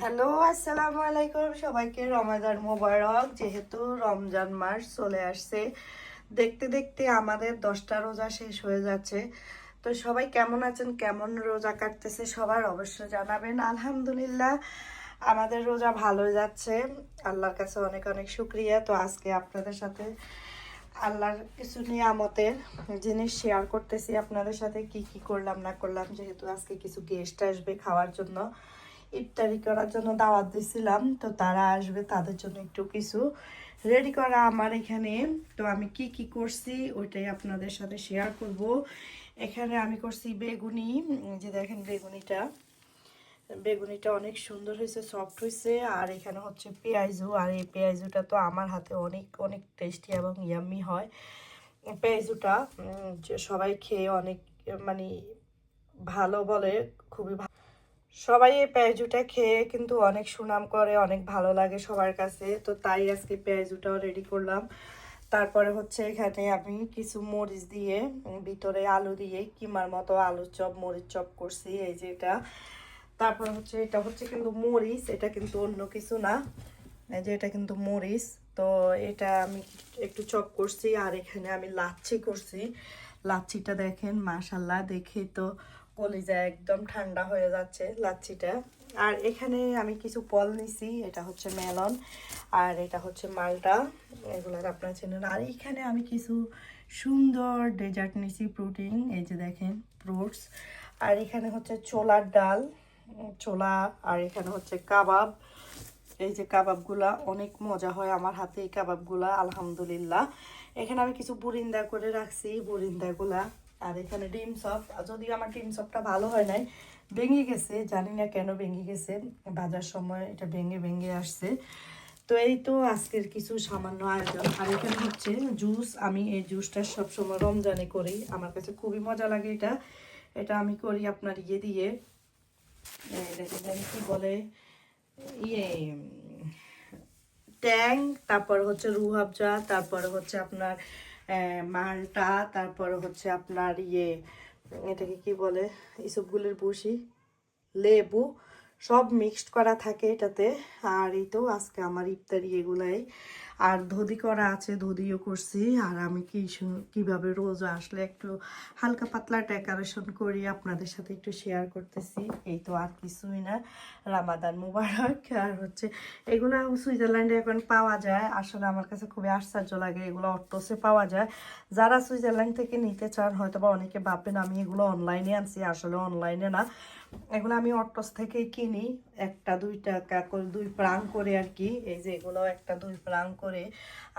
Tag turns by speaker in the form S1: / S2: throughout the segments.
S1: Hello, আসসালামু আলাইকুম। সবাইকে রমাজান মোবারক, যেহেতু রমজান মাস চলে আসছে। দেখতে দেখতে আমাদের দশটা রোজা শেষ হয়ে যাচ্ছে। তো সবাই কেমন আছেন? কেমন রোজা কাটতেছে সবার অবশ্য জানাবেন। আলহামদুলিল্লাহ, আমাদের রোজা ভালো যাচ্ছে। আল্লাহর কাছে অনেক অনেক শুক্রিয়া। তো আজকে আপনাদের সাথে আল্লাহর কিছু নিয়ামতের জিনিস শেয়ার করতেছি। আপনাদের সাথে কি কি করলাম, না করলাম, যেহেতু আজকে কিছু গেস্ট আসবে খাওয়ার জন্য। ইফতারি করার জন্য দাওয়াত দিছিলাম, তো তারা আসবে তাদের জন্য একটু কিছু রেডি করা আমার এখানে। তো আমি কি কি করছি ওইটাই আপনাদের সাথে শেয়ার করব। এখানে আমি করছি বেগুনি যে দেখেন বেগুনিটা। বেগুনিটা অনেক সুন্দর হয়েছে সফট হয়েছে, আর এখানে হচ্ছে পেঁয়াজু আর এই পেঁয়াজুটা তো আমার হাতে অনেক অনেক টেস্টি এবং ইয়াম্মি হয়। পেঁয়াজুটা সবাই খেয়ে অনেক মানে ভালো বলে, খুবই ভালো সবাই এই পেঁয়াজুটা খেয়ে কিন্তু অনেক সুনাম করে, অনেক ভালো লাগে সবার কাছে। তো তাই আজকে পেঁয়াজুটাও রেডি করলাম। তারপরে হচ্ছে এখানে আমি কিছু মরিচ দিয়ে, ভিতরে আলু দিয়ে কিমার মতো আলুর চপ, মরিচ চপ করছি, এই যে এটা। তারপর হচ্ছে এটা হচ্ছে কিন্তু মরিচ, এটা কিন্তু অন্য কিছু না। এই যে এটা কিন্তু মরিচ। তো এটা আমি একটু চপ করছি আর এখানে আমি লাচ্ছি করছি। লাচ্ছিটা দেখেন মাশাল্লাহ দেখে তো কলিজা একদম ঠান্ডা হয়ে যাচ্ছে লাচ্ছিটা। আর এখানে আমি কিছু ফল নিছি, এটা হচ্ছে মেলন আর এটা হচ্ছে মালটা, এগুলো আপনারা চেনেন। আর এখানে আমি কিছু সুন্দর ডেজার্ট নিছি, প্রোটিন, এই যে দেখেন, ফ্রুটস। আর এখানে হচ্ছে ছোলার ডাল, ছোলা, আর এখানে হচ্ছে কাবাব। এই যে কাবাবগুলা, অনেক মজা হয় আমার হাতে এই কাবাবগুলা, আলহামদুলিল্লাহ। এখানে আমি কিছু বুরিন্দা করে রাখছি, বুরিন্দাগুলা। আর এখানে ডিম চপ। যদিও আমার ডিম চপটা ভালো হয় নাই, ভেঙে গেছে, জানি না কেন ভেঙে গেছে। ভাজার সময় এটা ভেঙে ভেঙে আসছে। তো এই তো আজকের কিছু সামান্য আয়োজন। আর এখানে হচ্ছে জুস। আমি এই জুসটা সবসময় রমজানে করি। আমার কাছে খুবই মজা লাগে এটা। এটা আমি করি আপনার ইয়ে দিয়ে। দেখেন জানি কি বলে? ইয়ে ট্যাং, তারপর হচ্ছে রুহাবজা তারপর হচ্ছে আপনার মালটা, তারপর হচ্ছে আপনার ইয়ে এটাকে কি বলে, ইসবগুলের বসি লেবু, সব মিক্সড করা থাকে এটাতে। আর এই তো আজকে আমার ইফতারি এগুলাই। আর ধদি করা আছে ধদিও করছি। আর আমি কি কীভাবে রোজ আসলে একটু হালকা পাতলা ডেকোরেশন করি আপনাদের সাথে একটু শেয়ার করতেছি। এই তো আর কিছুই না, রামাদান মুবারক। আর হচ্ছে এগুলো সুইজারল্যান্ডে এখন পাওয়া যায়। আসলে আমার কাছে খুবই আশ্চর্য লাগে এগুলো অট্টসে পাওয়া যায়। যারা সুইজারল্যান্ড থেকে নিতে চান হয়তো বা অনেকে ভাববেন, আমি এগুলো অনলাইনে আনছি। আসলে অনলাইনে না। এগুলো আমি অট্টস থেকেই কিনি। একটা দুই টাকা দুই প্রাং করে আর কি। এই যে এগুলো, একটা, দুই প্রাং করে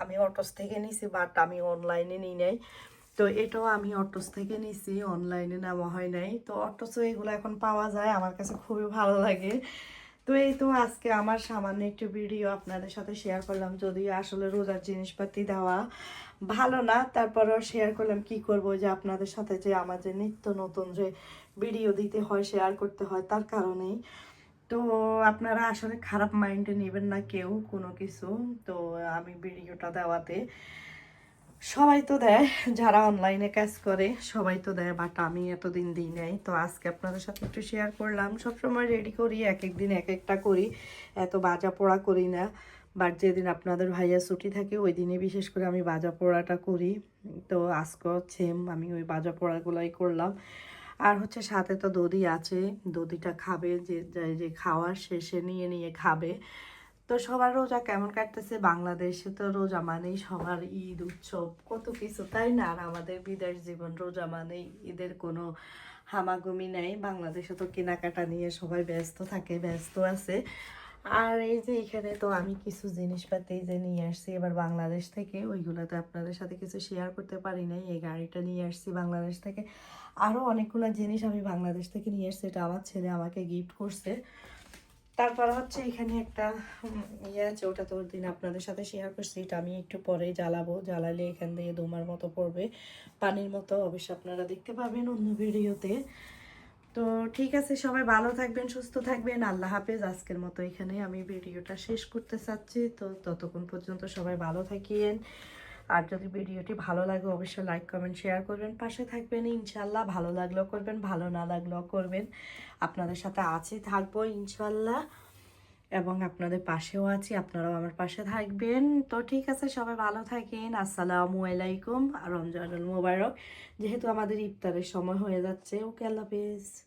S1: আমি অটোস থেকে নিছি বাট আমি অনলাইনে নিই নাই। তো এটাও আমি অটোস থেকে নিছি অনলাইনে নেওয়া হয় নাই। তো অটোসও এগুলো এখন পাওয়া যায়, আমার কাছে খুবই ভালো লাগে। তো এই তো আজকে আমার সামান্য একটু ভিডিও আপনাদের সাথে শেয়ার করলাম। যদিও আসলে রোজার জিনিসপাতি দেওয়া ভালো না, তারপরেও শেয়ার করলাম কি করব যে আপনাদের সাথে যে আমার যে নিত্য নতুন যে ভিডিও দিতে হয় শেয়ার করতে হয়, তার কারণেই। তো আপনারা আসলে খারাপ মাইন্ডে নেবেন না কেউ কোনো কিছু। তো আমি ভিডিওটা দেওয়াতে সবাই তো দেয়, যারা অনলাইনে কাজ করে সবাই তো দেয় বাট আমি এতদিন দিই নাই। তো আজকে আপনাদের সাথে একটু শেয়ার করলাম। সবসময় রেডি করি এক এক দিন এক একটা করি। এত বাজা পোড়া করি না। বাট যেদিন আপনাদের ভাইয়া ছুটি থাকে, ওই দিনে বিশেষ করে আমি বাজা পোড়াটা করি। তো আজকেও সেম আমি ওই বাজা পোড়াগুলাই করলাম। আর হচ্ছে সাথে তো দধি আছে, দধিটা খাবে, যে, যে- যে খাওয়ার শেষে নিয়ে নিয়ে খাবে। তো সবার রোজা কেমন কাটতেছে? বাংলাদেশে তো রোজা মানেই সবার ঈদ, উৎসব, কত কিছু, তাই না? আর আমাদের বিদেশ জীবন রোজা মানেই ঈদের কোনো হামাগুমি নেই। বাংলাদেশে তো কেনাকাটা নিয়ে সবাই ব্যস্ত থাকে, ব্যস্ত আছে। আর এই যে এখানে তো আমি কিছু জিনিসপাতি যে নিয়ে আসছি, এবার বাংলাদেশ থেকে ওইগুলো তো আপনাদের সাথে কিছু শেয়ার করতে পারি নাই। এই গাড়িটা নিয়ে আসছি বাংলাদেশ থেকে। আরও অনেকগুলো জিনিস আমি বাংলাদেশ থেকে নিয়ে আসছি এটা আমার ছেলে আমাকে গিফট করছে। তারপর হচ্ছে এখানে একটা ইয়ে আছে, ওটা তো দিন আপনাদের সাথে শেয়ার করছি, এটা আমি একটু পরেই জ্বালাবো। জ্বালালে এখান থেকে দোমার মতো পড়বে, পানির মতো অবশ্যই আপনারা দেখতে পাবেন অন্য ভিডিওতে। তো ঠিক আছে, সবাই ভালো থাকবেন, সুস্থ থাকবেন, আল্লাহ হাফেজ। আজকের মতো এখানে আমি ভিডিওটা শেষ করতে চাচ্ছি। তো ততক্ষণ পর্যন্ত সবাই ভালো থাকিয়েন। আর যদি ভিডিওটি ভালো লাগে, অবশ্যই লাইক কমেন্ট শেয়ার করবেন। পাশে থাকবেন, ইনশাল্লাহ ভালো লাগলেও করবেন, ভালো না লাগলেও করবেন। আপনাদের সাথে আছি, থাকব ইনশাল্লাহ। এবং আপনাদের পাশেও আছি, আপনারাও আমার পাশে থাকবেন। তো ঠিক আছে, সবাই ভালো থাকেন। আসসালামু আলাইকুম। আর রমজানুল মোবারক। যেহেতু আমাদের ইফতারের সময় হয়ে যাচ্ছে। ওকে, আল্লাহ হাফেজ।